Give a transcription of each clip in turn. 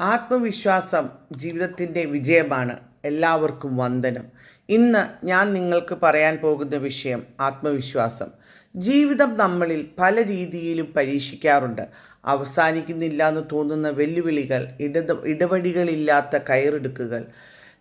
ആത്മവിശ്വാസം ജീവിതത്തിന്റെ വിജയമാണ്. എല്ലാവർക്കും വന്ദനം. ഇന്ന് ഞാൻ നിങ്ങൾക്ക് പറയാൻ പോകുന്ന വിഷയം ആത്മവിശ്വാസം. ജീവിതം നമ്മളിൽ പല രീതിയിലും പരീക്ഷിക്കാറുണ്ട്. അവസാനിക്കുന്നില്ല എന്ന് തോന്നുന്ന വെല്ലുവിളികൾ ഇടത് ഇടവഴികളില്ലാത്ത കയറെടുക്കുകൾ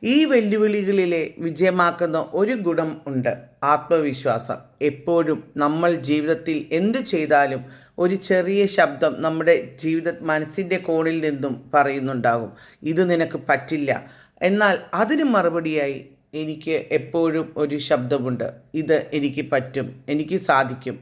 ഈ വെല്ലുവിളികളിലെ വിജയമാക്കുന്ന ഒരു ഗുണം ഉണ്ട് ആത്മവിശ്വാസം. എപ്പോഴും നമ്മൾ ജീവിതത്തിൽ എന്ത് ചെയ്താലും ഒരു ചെറിയ ശബ്ദം നമ്മുടെ ജീവിത മനസ്സിന്റെ കോണിൽ നിന്നും പറയുന്നുണ്ടാകും. ഇത് നിനക്ക് പറ്റില്ല. എന്നാൽ അതിന് മറുപടിയായി എനിക്ക് എപ്പോഴും ഒരു ശബ്ദമുണ്ട്. ഇത് എനിക്ക് പറ്റും. എനിക്ക് സാധിക്കും.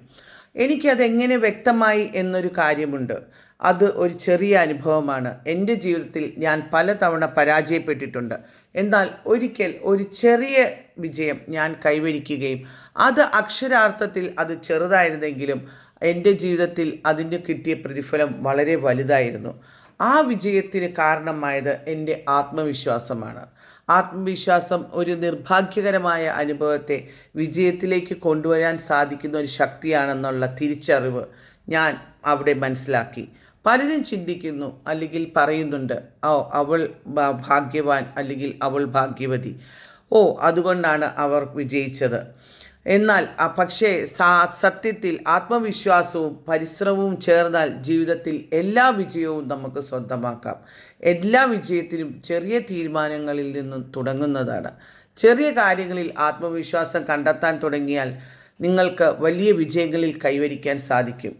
എനിക്കതെങ്ങനെ വ്യക്തമായി എന്നൊരു കാര്യമുണ്ട്. അത് ഒരു ചെറിയ അനുഭവമാണ്. എന്റെ ജീവിതത്തിൽ ഞാൻ പലതവണ പരാജയപ്പെട്ടിട്ടുണ്ട്. എന്നാൽ ഒരിക്കൽ ഒരു ചെറിയ വിജയം ഞാൻ കൈവരിക്കുകയും അത് അക്ഷരാർത്ഥത്തിൽ അത് ചെറുതായിരുന്നെങ്കിലും എന്റെ ജീവിതത്തിൽ അതിന് കിട്ടിയ പ്രതിഫലം വളരെ വലുതായിരുന്നു. ആ വിജയത്തിന് കാരണമായത് എന്റെ ആത്മവിശ്വാസമാണ്. ആത്മവിശ്വാസം ഒരു നിർഭാഗ്യകരമായ അനുഭവത്തെ വിജയത്തിലേക്ക് കൊണ്ടുവരാൻ സാധിക്കുന്ന ഒരു ശക്തിയാണെന്നുള്ള തിരിച്ചറിവ് ഞാൻ അവിടെ മനസ്സിലാക്കി. പലരും ചിന്തിക്കുന്നു അല്ലെങ്കിൽ പറയുന്നുണ്ട് ഓ അവൾ ഭാഗ്യവാൻ അല്ലെങ്കിൽ അവൾ ഭാഗ്യവതി. ഓ അതുകൊണ്ടാണ് അവർ വിജയിച്ചത്. എന്നാൽ പക്ഷേ സത്യത്തിൽ ആത്മവിശ്വാസവും പരിശ്രമവും ചേർന്നാൽ ജീവിതത്തിൽ എല്ലാ വിജയവും നമുക്ക് സ്വന്തമാക്കാം. എല്ലാ വിജയത്തിനും ചെറിയ തീരുമാനങ്ങളിൽ നിന്നും തുടങ്ങുന്നതാണ്. ചെറിയ കാര്യങ്ങളിൽ ആത്മവിശ്വാസം കണ്ടെത്താൻ തുടങ്ങിയാൽ നിങ്ങൾക്ക് വലിയ വിജയങ്ങളിൽ കൈവരിക്കാൻ സാധിക്കും.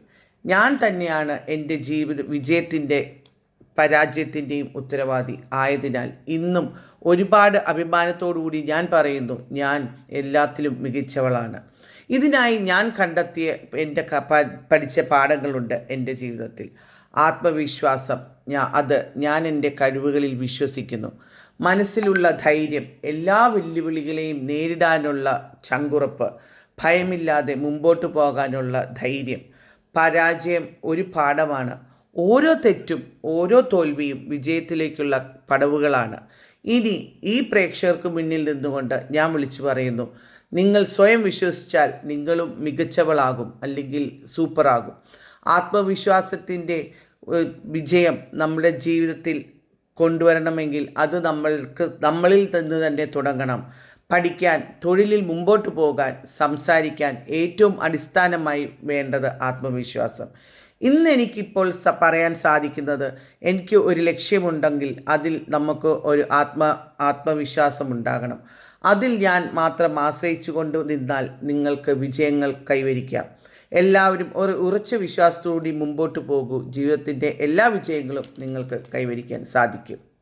ഞാൻ തന്നെയാണ് എന്റെ ജീവിത വിജയത്തിന്റെ പരാജയത്തിന്റെയും ഉത്തരവാദി ആയതിനാൽ ഇന്നും ഒരുപാട് അഭിമാനത്തോടുകൂടി ഞാൻ പറയുന്നു ഞാൻ എല്ലാത്തിലും മികച്ചവളാണ്. ഇതിനായി ഞാൻ കണ്ടെത്തിയ എന്റെ പഠിച്ച പാഠങ്ങളുണ്ട് എന്റെ ജീവിതത്തിൽ. ആത്മവിശ്വാസം ഞാൻ അത് ഞാൻ എന്റെ കഴിവുകളിൽ വിശ്വസിക്കുന്നു. മനസ്സിലുള്ള ധൈര്യം എല്ലാ വെല്ലുവിളികളെയും നേരിടാനുള്ള ചങ്കുറപ്പ് ഭയമില്ലാതെ മുമ്പോട്ട് പോകാനുള്ള ധൈര്യം. പരാജയം ഒരു പാഠമാണ്. ഓരോ തെറ്റും ഓരോ തോൽവിയും വിജയത്തിലേക്കുള്ള പടവുകളാണ്. ഇനി ഈ പ്രേക്ഷകർക്ക് മുന്നിൽ നിന്നുകൊണ്ട് ഞാൻ വിളിച്ചു പറയുന്നു നിങ്ങൾ സ്വയം വിശ്വസിച്ചാൽ നിങ്ങളും മികച്ചവളാകും അല്ലെങ്കിൽ സൂപ്പറാകും. ആത്മവിശ്വാസത്തിന്റെ വിജയം നമ്മുടെ ജീവിതത്തിൽ കൊണ്ടുവരണമെങ്കിൽ അത് നമ്മൾക്ക് നമ്മളിൽ നിന്ന് തന്നെ തുടങ്ങണം. പഠിക്കാൻ തൊഴിലിൽ മുമ്പോട്ട് പോകാൻ സംസാരിക്കാൻ ഏറ്റവും അടിസ്ഥാനമായി വേണ്ടത് ആത്മവിശ്വാസം. ഇന്ന് എനിക്കിപ്പോൾ പറയാൻ സാധിക്കുന്നത് എനിക്ക് ഒരു ലക്ഷ്യമുണ്ടെങ്കിൽ അതിൽ നമുക്ക് ഒരു ആത്മ ആത്മവിശ്വാസം ഉണ്ടാകണം. അതിൽ ഞാൻ മാത്രം ആശ്രയിച്ചു കൊണ്ട് നിന്നാൽ നിങ്ങൾക്ക് വിജയങ്ങൾ കൈവരിക്കാം. എല്ലാവരും ഒരു ഉറച്ച വിശ്വാസത്തോടുകൂടി മുമ്പോട്ട് പോകൂ. ജീവിതത്തിന്റെ എല്ലാ വിജയങ്ങളും നിങ്ങൾക്ക് കൈവരിക്കാൻ സാധിക്കും.